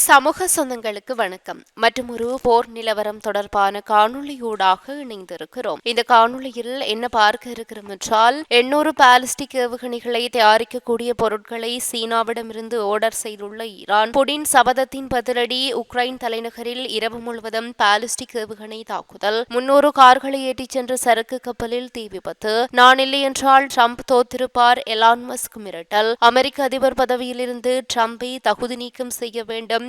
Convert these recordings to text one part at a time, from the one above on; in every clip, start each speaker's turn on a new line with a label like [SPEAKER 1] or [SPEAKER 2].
[SPEAKER 1] சமூக சொந்தங்களுக்கு வணக்கம். மற்றும் ஒரு போர் நிலவரம் தொடர்பான காணொளியூடாக இணைந்திருக்கிறோம். இந்த காணொளியில் என்ன பார்க்க இருக்கிறோம் என்றால் எண்ணூறு பாலிஸ்டிக் ஏவுகணைகளை தயாரிக்கக்கூடிய பொருட்களை சீனாவிடமிருந்து ஆர்டர் செய்துள்ள ஈரான். புடின் சபதத்தின் பதிலடி உக்ரைன் தலைநகரில் இரவு முழுவதும் பாலிஸ்டிக் ஏவுகணை தாக்குதல். முன்னூறு கார்களை ஏற்றிச் சென்ற சரக்கு கப்பலில் தீ விபத்து. நான் இல்லை என்றால் ட்ரம்ப் தோத்திருப்பார் எலான் மஸ்க் மிரட்டல். அமெரிக்க அதிபர் பதவியிலிருந்து ட்ரம்பை தகுதி நீக்கம் செய்ய வேண்டும்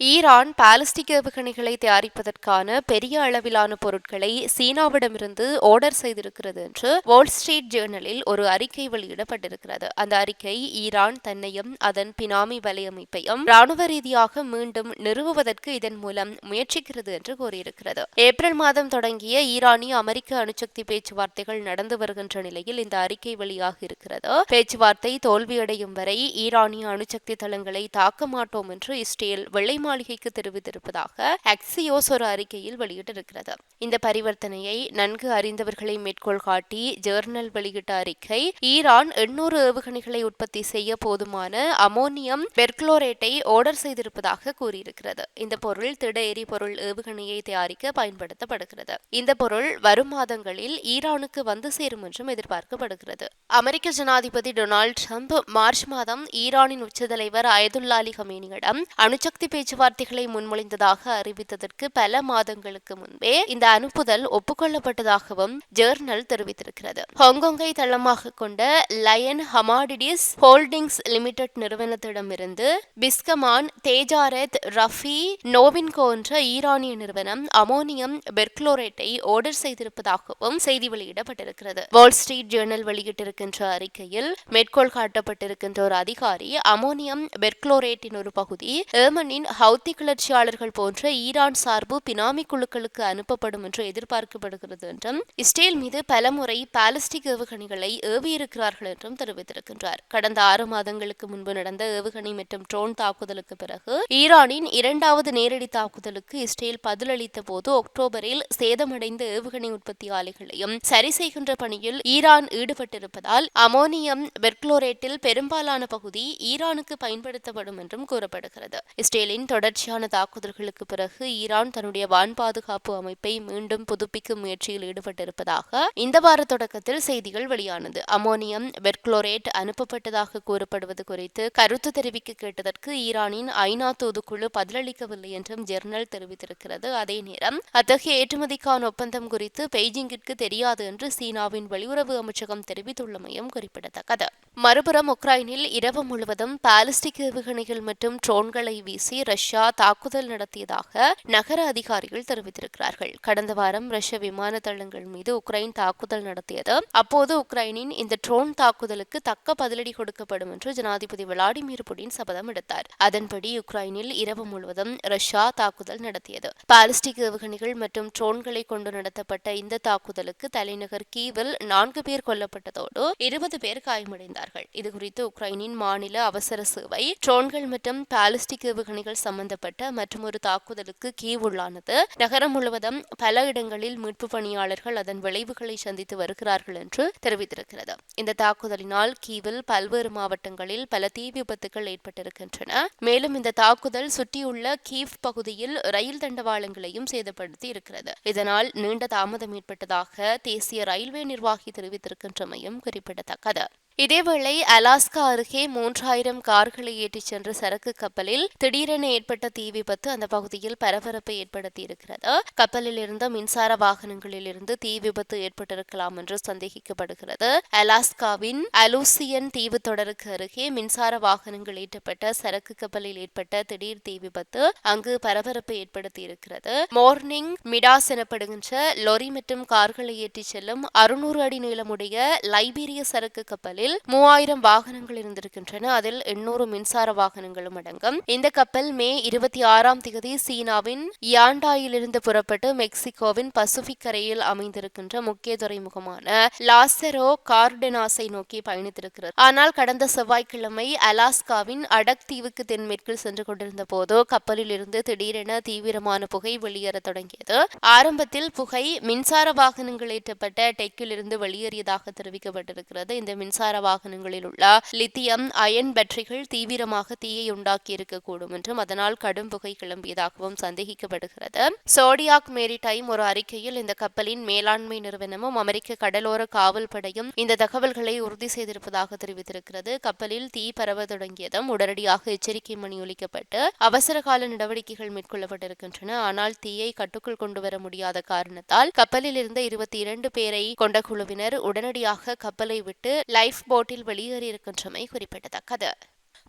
[SPEAKER 1] ஈரான் பாலிஸ்டிக் ஏவுகணைகளை தயாரிப்பதற்கான பெரிய அளவிலான பொருட்களை சீனாவிடமிருந்து ஆர்டர் செய்திருக்கிறது என்று வால் ஸ்ட்ரீட் ஜேர்னலில் ஒரு அறிக்கை வெளியிடப்பட்டிருக்கிறது. அந்த அறிக்கை ஈரான் தன்னையும் அதன் பினாமி வலையமைப்பையும் ராணுவ ரீதியாக மீண்டும் நிறுவுவதற்கு இதன் மூலம் முயற்சிக்கிறது என்று கூறியிருக்கிறது. ஏப்ரல் மாதம் தொடங்கிய ஈரானிய அமெரிக்க அணுசக்தி பேச்சுவார்த்தைகள் நடந்து வருகின்ற நிலையில் இந்த அறிக்கை வெளியாக இருக்கிறது. பேச்சுவார்த்தை தோல்வியடையும் வரை ஈரானிய அணுசக்தி தளங்களை தாக்க மாட்டோம் என்று இஸ்ரேல் வெள்ளை மாளிகைக்கு தெரிவித்திருப்பதாக அக்சியோஸ் ஒரு அறிக்கையில் வெளியிட்டிருக்கிறது. இந்த பரிவர்த்தனையை நன்கு அறிந்தவர்களை மேற்கோள் காட்டி ஜேர்னல் வெளியிட்ட அறிக்கை ஈரான் எண்ணூறு ஏவுகணைகளை உற்பத்தி செய்ய போதுமான அமோனியம் பெர்க்ளோரேட்டை ஆர்டர் செய்திருப்பதாக கூறியிருக்கிறது. இந்த பொருள் திட எரிபொருள் ஏவுகணையை தயாரிக்க பயன்படுத்தப்படுகிறது. இந்த பொருள் வரும் மாதங்களில் ஈரானுக்கு வந்து சேரும் என்றும் எதிர்பார்க்கப்படுகிறது. அமெரிக்க ஜனாதிபதி டொனால்டு ட்ரம்ப் மார்ச் மாதம் ஈரானின் உச்ச அயதுல்லா அலி ஹமேனியிடம் அணுசக்தி பேச்சு பேச்சுவார்த்தைகளை முன்மொழிந்ததாக அறிவித்ததற்கு பல மாதங்களுக்கு முன்பே இந்த அனுப்புதல் ஒப்புக்கொள்ளப்பட்டதாகவும் ஜேர்னல் தெரிவித்திருக்கிறது. ஹாங்காங்கை தளமாக கொண்ட லயன் ஹமாடிடிஸ் ஹோல்டிங்ஸ் லிமிடெட் நிறுவனத்திடமிருந்து பிஸ்கமான் தேஜாரத் ரஃபி நோவின்கோ என்ற ஈரானிய நிறுவனம் அமோனியம் பெர்க்ளோரேட்டை ஆர்டர் செய்திருப்பதாகவும் செய்தி வெளியிடப்பட்டிருக்கிறது. வால் ஸ்ட்ரீட் ஜேர்னல் வெளியிட்டிருக்கின்ற அறிக்கையில் மேற்கோள் காட்டப்பட்டிருக்கின்ற ஒரு அதிகாரி அமோனியம் பெர்க்ளோரேட்டின் ஒரு பகுதி ஏமனின் ஹவுத்தி கிளர்ச்சியாளர்கள் போன்ற ஈரான் சார்பு பினாமி குழுக்களுக்கு அனுப்பப்படும் என்று எதிர்பார்க்கப்படுகிறது என்றும் இஸ்ரேல் மீது பலமுறை பாலஸ்டிக் ஏவுகணைகளை ஏவியிருக்கிறார்கள் என்றும் தெரிவித்திருக்கின்றார். கடந்த ஆறு மாதங்களுக்கு முன்பு நடந்த ஏவுகணை மற்றும் ட்ரோன் தாக்குதலுக்கு பிறகு ஈரானின் இரண்டாவது நேரடி தாக்குதலுக்கு இஸ்ரேல் பதிலளித்த போது அக்டோபரில் சேதமடைந்த ஏவுகணை உற்பத்தி ஆலைகளையும் சரி செய்கின்ற பணியில் ஈரான் ஈடுபட்டிருப்பதால் அமோனியம் பெர்க்ளோரேட்டில் பெரும்பாலான பகுதி ஈரானுக்கு பயன்படுத்தப்படும் என்றும் கூறப்படுகிறது. இஸ்ரேலின் தொடர்ச்சியான தாக்குதல்களுக்கு பிறகு ஈரான் தன்னுடைய வான் பாதுகாப்பு அமைப்பை மீண்டும் புதுப்பிக்கும் முயற்சியில் ஈடுபட்டிருப்பதாக இந்த வார தொடக்கத்தில் செய்திகள் வெளியானது. அமோனியம் பெர்க்ளோரேட் அனுப்பப்பட்டதாக கூறப்படுவது குறித்து கருத்து தெரிவிக்க கேட்டதற்கு ஈரானின் ஐநா தூதுக்குழு பதிலளிக்கவில்லை என்றும் ஜெர்னல் தெரிவித்திருக்கிறது. அதே நேரம் அத்தகைய ஏற்றுமதிக்கான ஒப்பந்தம் குறித்து பெய்ஜிங்கிற்கு தெரியாது என்று சீனாவின் வெளியுறவு அமைச்சகம் தெரிவித்துள்ளமையும் குறிப்பிடத்தக்கது. மறுபுறம் உக்ரைனில் இரவு முழுவதும் பாலிஸ்டிக் ஏவுகணைகள் மற்றும் ட்ரோன்களை வீசி ரஷ்யா தாக்குதல் நடத்தியதாக நகர அதிகாரிகள் தெரிவித்திருக்கிறார்கள். கடந்த வாரம் ரஷ்ய விமான தளங்கள் மீது உக்ரைன் தாக்குதல் நடத்தியது. அப்போது உக்ரைனின் இந்த ட்ரோன் தாக்குதலுக்கு தக்க பதிலடி கொடுக்கப்படும் என்று ஜனாதிபதி விளாடிமிர் புடின் சபதம் எடுத்தார். அதன்படி உக்ரைனில் இரவு முழுவதும் ரஷ்யா தாக்குதல் நடத்தியது. பாலிஸ்டிக் ஏவுகணைகள் மற்றும் ட்ரோன்களை கொண்டு நடத்தப்பட்ட இந்த தாக்குதலுக்கு தலைநகர் கீவில் நான்கு பேர் கொல்லப்பட்டதோடு இருபது பேர் காயமடைந்தார்கள். இதுகுறித்து உக்ரைனின் மாநில அவசர சேவை ட்ரோன்கள் மற்றும் பாலிஸ்டிக் ஏவுகணைகள் சம்பந்தப்பட்ட மற்றொரு தாக்குதலுக்கு கீவ் உள்ளானது நகரம் முழுவதும் பல இடங்களில் மீட்பு பணியாளர்கள் அதன் விளைவுகளை சந்தித்து வருகிறார்கள் என்று தெரிவித்திருக்கிறது. இந்த தாக்குதலினால் கீவில் பல்வேறு மாவட்டங்களில் பல தீ விபத்துகள் ஏற்பட்டிருக்கின்றன. மேலும் இந்த தாக்குதல் சுற்றியுள்ள கீவ் பகுதியில் ரயில் தண்டவாளங்களையும் சேதப்படுத்தி இருக்கிறது இதனால் நீண்ட தாமதம் ஏற்பட்டதாக தேசிய ரயில்வே நிர்வாகி தெரிவித்திருக்கின்றமையும் குறிப்பிடத்தக்கது. இதேவேளை அலாஸ்கா அருகே மூன்றாயிரம் கார்களை ஏற்றிச் சென்ற சரக்கு கப்பலில் திடீரென ஏற்பட்ட தீ விபத்து அந்த பகுதியில் பரபரப்பை ஏற்படுத்தியிருக்கிறது. கப்பலில் இருந்த மின்சார வாகனங்களில் இருந்து தீ விபத்து ஏற்பட்டிருக்கலாம் என்று சந்தேகிக்கப்படுகிறது. அலாஸ்காவின் அலூசியன் தீவு தொடருக்கு அருகே மின்சார வாகனங்கள் ஏற்றப்பட்ட சரக்கு கப்பலில் ஏற்பட்ட திடீர் தீ விபத்து அங்கு பரபரப்பை ஏற்படுத்தியிருக்கிறது. மார்னிங் மிடாஸ் எனப்படுகின்ற லொரி மற்றும் கார்களை ஏற்றிச் செல்லும் அறுநூறு அடி நீளமுடைய லைபீரிய சரக்கு கப்பலில் கப்பலில் மூவாயிரம் வாகனங்கள் இருந்திருக்கின்றன. அதில் எண்ணூறு மின்சார வாகனங்களும் அடங்கும். இந்த கப்பல் மே இருபத்தி ஆறாம் தேதி சீனாவின் யாண்டாயிலிருந்து புறப்பட்டு மெக்சிகோவின் பசிபிக் கரையில் அமைந்திருக்கின்ற முக்கிய துறைமுகமான லாசரோ கார்டெனாஸை நோக்கி பயணித்திருக்கிறது. ஆனால் கடந்த செவ்வாய்க்கிழமை அலாஸ்காவின் அடக் தீவுக்கு தென்மேற்கில் சென்று கொண்டிருந்த போது கப்பலில் இருந்து திடீரென தீவிரமான புகை வெளியேற தொடங்கியது. ஆரம்பத்தில் புகை மின்சார வாகனங்கள் ஏற்றப்பட்ட டெக்கில் இருந்து வெளியேறியதாக தெரிவிக்கப்பட்டிருக்கிறது. இந்த மின்சார வாகனங்களில் உள்ள லித்தியம் அயன் பேட்டரிகள் தீவிரமாக தீயை உண்டாக்கியிருக்கக்கூடும் என்றும் அதனால் கடும் புகை கிளம்பியதாகவும் சந்தேகிக்கப்படுகிறது. சோடியாக் மேரிடைம் ஒரு அறிக்கையில் இந்த கப்பலின் மேலாண்மை நிறுவனமும் அமெரிக்க கடலோர காவல் படையும் இந்த தகவல்களை உறுதி செய்திருப்பதாக தெரிவித்திருக்கிறது. கப்பலில் தீ பரவ தொடங்கியதும் உடனடியாக எச்சரிக்கை மணி ஒலிக்கப்பட்டு அவசர கால நடவடிக்கைகள் மேற்கொள்ளப்பட்டிருக்கின்றன. ஆனால் தீயை கட்டுக்குள் கொண்டு வர முடியாத காரணத்தால் கப்பலில் இருந்த இருபத்தி இரண்டு பேரை கொண்ட குழுவினர் உடனடியாக கப்பலை விட்டு லைஃப் போட்டில் வெளியேறியிருக்கின்றமை குறிப்பிடத்தக்கது.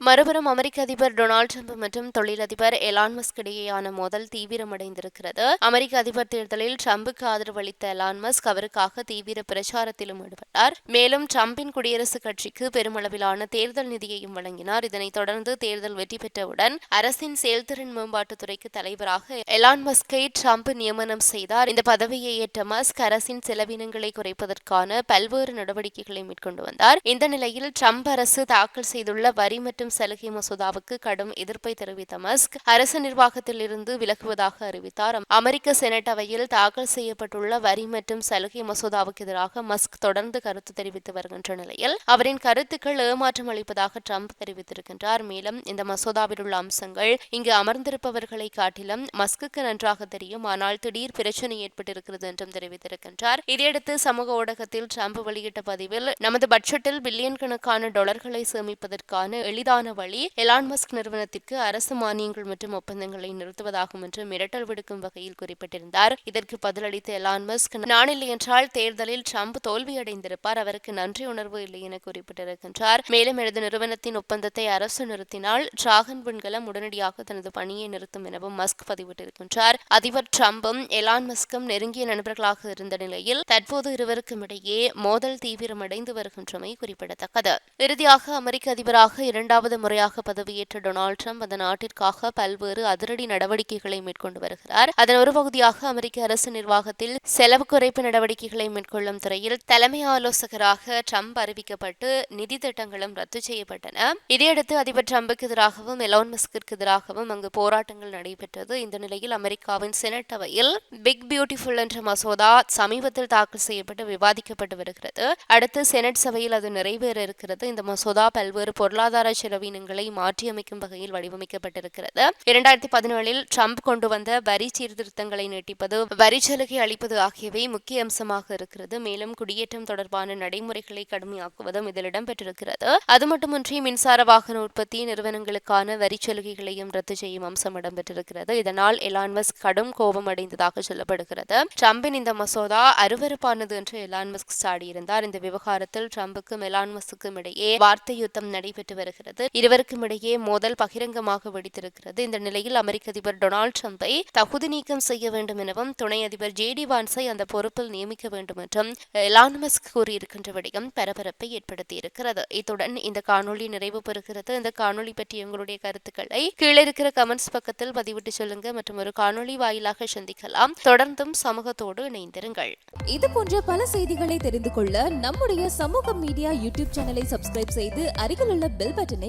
[SPEAKER 1] மறுபுறம் அமெரிக்க அதிபர் டொனால்டு ட்ரம்ப் மற்றும் தொழிலதிபர் எலான் மஸ்க் இடையேயான மோதல் தீவிரமடைந்திருக்கிறது. அமெரிக்க அதிபர் தேர்தலில் ட்ரம்புக்கு ஆதரவு அளித்த எலான் மஸ்க் அவருக்காக தீவிர பிரச்சாரத்திலும் ஈடுபட்டார். மேலும் ட்ரம்பின் குடியரசுக் கட்சிக்கு பெருமளவிலான தேர்தல் நிதியையும் வழங்கினார். இதனைத் தொடர்ந்து தேர்தல் வெற்றி பெற்றவுடன் அரசின் செயல்திறன் மேம்பாட்டுத்துறைக்கு தலைவராக எலான் மஸ்கை ட்ரம்ப் நியமனம் செய்தார். இந்த பதவியை ஏற்ற மஸ்க் அரசின் செலவினங்களை குறைப்பதற்கான பல்வேறு நடவடிக்கைகளை மேற்கொண்டு வந்தார். இந்த நிலையில் ட்ரம்ப் அரசு தாக்கல் செய்துள்ள வரி மற்றும் மற்றும் சலுகை மசோதாவுக்கு கடும் எதிர்ப்பை தெரிவித்த மஸ்க் அரசு நிர்வாகத்தில் இருந்து விலகுவதாக அறிவித்தார். அமெரிக்க செனட் அவையில் தாக்கல் செய்யப்பட்டுள்ள வரி மற்றும் சலுகை மசோதாவுக்கு எதிராக மஸ்க் தொடர்ந்து கருத்து தெரிவித்து வருகின்ற நிலையில் அவரின் கருத்துக்கள் ஏமாற்றம் அளிப்பதாக ட்ரம்ப் தெரிவித்திருக்கின்றார். மேலும் இந்த மசோதாவில் உள்ள அம்சங்கள் இங்கு அமர்ந்திருப்பவர்களை காட்டிலும் மஸ்குக்கு நன்றாக தெரியும். ஆனால் திடீர் பிரச்சனை ஏற்பட்டிருக்கிறது என்றும் தெரிவித்திருக்கின்றார். இதையடுத்து சமூக ஊடகத்தில் ட்ரம்ப் வெளியிட்ட பதிவில் நமது பட்ஜெட்டில் பில்லியன் கணக்கான டாலர்களை சேமிப்பதற்கான எளிதான வழி எலான் மஸ்க் நிறுவனத்திற்கு அரசு மானியங்கள் மற்றும் ஒப்பந்தங்களை நிறுத்துவதாகும் என்று மிரட்டல் விடுக்கும் வகையில் குறிப்பிட்டிருந்தார். இதற்கு பதிலளித்த எலான் மஸ்க் நானில்லை என்றால் தேர்தலில் ட்ரம்ப் தோல்வியடைந்திருப்பார் அவருக்கு நன்றி உணர்வு இல்லை என குறிப்பிட்டிருக்கின்றார். மேலும் எனது நிறுவனத்தின் ஒப்பந்தத்தை அரசு நிறுத்தினால் டிராகன் விண்கலம் உடனடியாக தனது பணியை நிறுத்தும் எனவும் மஸ்க் பதிவிட்டிருக்கின்றார். அதிபர் ட்ரம்பும் எலான் மஸ்கும் நெருங்கிய நண்பர்களாக இருந்த நிலையில் தற்போது இருவருக்கும் இடையே மோதல் தீவிரமடைந்து வருகின்றமை குறிப்பிடத்தக்கது. இறுதியாக அமெரிக்க அதிபராக இரண்டாம் இரண்டாவது முறையாக பதவியேற்ற டொனால்டு ட்ரம்ப் அந்த நாட்டிற்காக பல்வேறு அதிரடி நடவடிக்கைகளை மேற்கொண்டு வருகிறார். அதன் ஒரு பகுதியாக அமெரிக்க அரசு நிர்வாகத்தில் செலவு குறைப்பு நடவடிக்கைகளை மேற்கொள்ளும் துறையில் தலைமை ஆலோசகராக ட்ரம்ப் அறிவிக்கப்பட்டு நிதி திட்டங்களும் ரத்து செய்யப்பட்டன. இதையடுத்து அதிபர் ட்ரம்புக்கு எதிராகவும் எலோன் மஸ்கிற்கு எதிராகவும் அங்கு போராட்டங்கள் நடைபெற்றது. இந்த நிலையில் அமெரிக்காவின் செனட் அவையில் பிக் பியூட்டிஃபுல் என்ற மசோதா சமீபத்தில் தாக்கல் செய்யப்பட்டு விவாதிக்கப்பட்டு வருகிறது. அடுத்து செனட் சபையில் அது நிறைவேற இருக்கிறது. இந்த மசோதா பல்வேறு பொருளாதார செலவினங்களை மாற்றியமைக்கும் வகையில் வடிவமைக்கப்பட்டிருக்கிறது. இரண்டாயிரத்தி பதினேழில் ட்ரம்ப் கொண்டு வந்த வரி சீர்திருத்தங்களை நீட்டிப்பது வரி சலுகை அளிப்பது ஆகியவை முக்கிய அம்சமாக இருக்கிறது. மேலும் குடியேற்றம் தொடர்பான நடைமுறைகளை கடுமையாக்குவதும் இதில் இடம்பெற்றிருக்கிறது அது மட்டுமின்றி மின்சார வாகன உற்பத்தி நிறுவனங்களுக்கான வரி சலுகைகளையும் ரத்து செய்யும் அம்சம் இடம்பெற்றிருக்கிறது இதனால் எலான்மஸ்க் கடும் கோபம் அடைந்ததாக சொல்லப்படுகிறது. ட்ரம்பின் இந்த மசோதா அருவறுப்பானது என்று எலான்மஸ்க் சாடியிருந்தார். இந்த விவகாரத்தில் ட்ரம்புக்கும் எலான்மஸ்க்கும் இடையே வார்த்தை யுத்தம் நடைபெற்று வருகிறது. இருவருக்கும் இடையே மோதல் பகிரங்கமாக வெடித்திருக்கிறது. இந்த நிலையில் அமெரிக்க அதிபர் டொனால்டு ட்ரம்பை தகுதி நீக்கம் செய்ய வேண்டும் எனவும் துணை அதிபர் ஜே டி வான்ஸை அந்த பொறுப்பில் நியமிக்க வேண்டும் என்றும் எலான்மஸ்க் கூறியிருக்கின்ற விடயம் பரபரப்பை ஏற்படுத்தியிருக்கிறது. இத்துடன் இந்த காணொலி நிறைவு பெறுகிறது. இந்த காணொலி பற்றி உங்களுடைய கருத்துக்களை கீழே இருக்கிற கமெண்ட்ஸ் பக்கத்தில் பதிவிட்டு சொல்லுங்க. மற்றும் ஒரு காணொலி வாயிலாக சந்திக்கலாம். தொடர்ந்தும் சமூகத்தோடு இணைந்திருங்கள்.
[SPEAKER 2] இது போன்ற பல செய்திகளை தெரிந்து கொள்ள நம்முடைய சமூக மீடியா யூடியூப் சேனலை சப்ஸ்கிரைப் செய்து அருகில் உள்ள பெல் பட்டனை